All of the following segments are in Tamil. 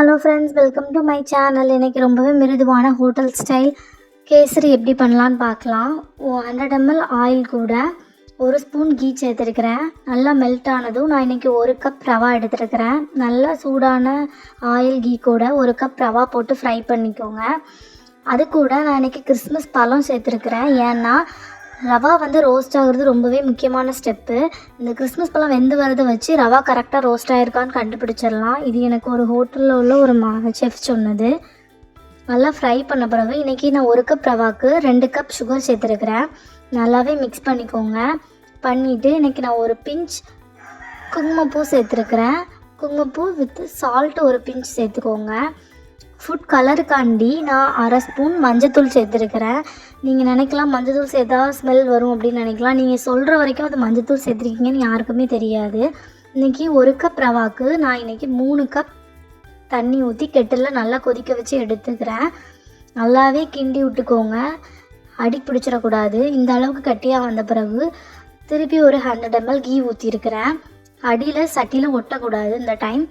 Hello friends welcome to my channel இன்றைக்கி ரொம்பவே மிருதுவான ஹோட்டல் ஸ்டைல் கேசரி எப்படி பண்ணலான்னு பார்க்கலாம். ஹண்ட்ரட் எம்எல் ஆயில் கூட ஒரு ஸ்பூன் கீ சேர்த்துருக்கிறேன். நல்லா மெல்ட் ஆனதும் நான் இன்றைக்கி ஒரு கப் ரவா எடுத்துருக்கிறேன். நல்லா சூடான ஆயில் கீ கூட ஒரு கப் ரவா போட்டு ஃப்ரை பண்ணிக்கோங்க. அது கூட நான் இன்றைக்கி கிறிஸ்மஸ் பழம் சேர்த்துருக்கிறேன். ஏன்னா ரவா வந்து ரோஸ்ட் ஆகுறது ரொம்பவே முக்கியமான ஸ்டெப்பு இந்த கிறிஸ்மஸ் பழம் வெந்து வரதை வச்சு ரவா கரெக்டாக ரோஸ்ட் ஆகிருக்கான்னு கண்டுபிடிச்சிடலாம். இது எனக்கு ஒரு ஹோட்டலில் உள்ள ஒரு மா செஃப் சொன்னது. நல்லா ஃப்ரை பண்ண பிறகு இன்றைக்கி நான் ஒரு கப் ரவாக்கு ரெண்டு கப் சுகர் சேர்த்துருக்குறேன். நல்லாவே மிக்ஸ் பண்ணிக்கோங்க. பண்ணிவிட்டு இன்றைக்கி நான் ஒரு பிஞ்ச் குங்குமப்பூ சேர்த்துருக்குறேன். குங்குமப்பூ வித் சால்ட் ஒரு பிஞ்ச் சேர்த்துக்கோங்க. ஃபுட் கலருக்காண்டி நான் அரை ஸ்பூன் மஞ்சத்தூள் சேர்த்துருக்கிறேன். நீங்கள் நினைக்கலாம் மஞ்சத்தூள் சேர்த்தா ஸ்மெல் வரும் அப்படின்னு நினைக்கலாம். நீங்கள் சொல்கிற வரைக்கும் அது மஞ்சத்தூள் சேர்த்துருக்கீங்கன்னு யாருக்குமே தெரியாது. இன்றைக்கி ஒரு கப் ரவாக்கு நான் இன்றைக்கி மூணு கப் தண்ணி ஊற்றி கெட்டில் நல்லா கொதிக்க வச்சு எடுத்துக்கிறேன். நல்லாவே கிண்டி விட்டுக்கோங்க. அடி பிடிச்சிடக்கூடாது. இந்த அளவுக்கு கட்டியாக வந்த பிறகு திருப்பி ஒரு ஹண்ட்ரட் எம்எல் கீ ஊற்றிருக்கிறேன் அடியில் சட்டியில் ஒட்டக்கூடாது. இந்த time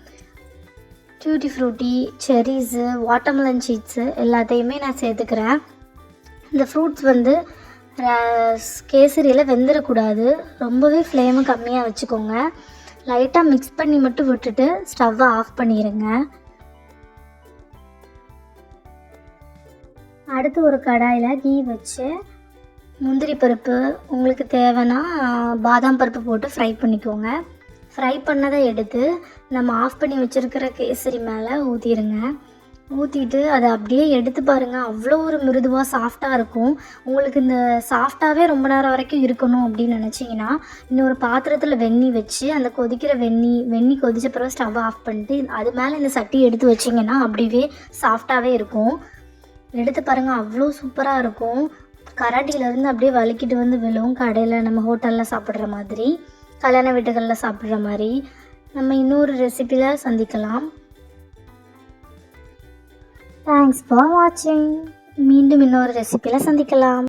tutti frutti cherries watermelon seeds எல்லாத்தையுமே நான் சேர்த்துக்கிறேன். இந்த ஃப்ரூட்ஸ் வந்து கேசரியில் வெந்துடக்கூடாது ரொம்பவே ஃப்ளேமை கம்மியாக வச்சுக்கோங்க. லைட்டாக மிக்ஸ் பண்ணி மட்டும் விட்டுட்டு ஸ்டவ்வை ஆஃப் பண்ணிடுங்க அடுத்து ஒரு கடாயில் கீ வச்சு முந்திரி பருப்பு உங்களுக்கு தேவைன்னா பாதாம் பருப்பு போட்டு ஃப்ரை பண்ணிக்கோங்க. ஃப்ரை பண்ணதை எடுத்து நம்ம ஆஃப் பண்ணி வச்சுருக்கிற கேசரி மேலே ஊற்றிடுங்க ஊற்றிட்டு அதை அப்படியே எடுத்து பாருங்கள் அவ்வளோ ஒரு மிருதுவாக சாஃப்டாக இருக்கும். உங்களுக்கு இந்த சாஃப்டாகவே ரொம்ப நேரம் வரைக்கும் இருக்கணும் அப்படின்னு நினச்சிங்கன்னா இன்னொரு பாத்திரத்தில் வெந்நி வச்சு அந்த கொதிக்கிற வெந்நி வெந்நி கொதிச்ச பிறகு ஸ்டவ் ஆஃப் பண்ணிட்டு அது மேலே இந்த சட்டி எடுத்து வச்சிங்கன்னா அப்படியே சாஃப்டாகவே இருக்கும். எடுத்து பாருங்கள் அவ்வளோ சூப்பராக இருக்கும். கராட்டியிலேருந்து அப்படியே வலிக்கிட்டு வந்து விழும் கடையில் நம்ம ஹோட்டலில் சாப்பிட்ற மாதிரி. கல்யாண வீட்டுகளில் சாப்பிட்ற மாதிரி நம்ம இன்னொரு ரெசிபியில் சந்திக்கலாம். தேங்க்ஸ் ஃபார் வாட்சிங் மீண்டும் இன்னொரு ரெசிபியில் சந்திக்கலாம்.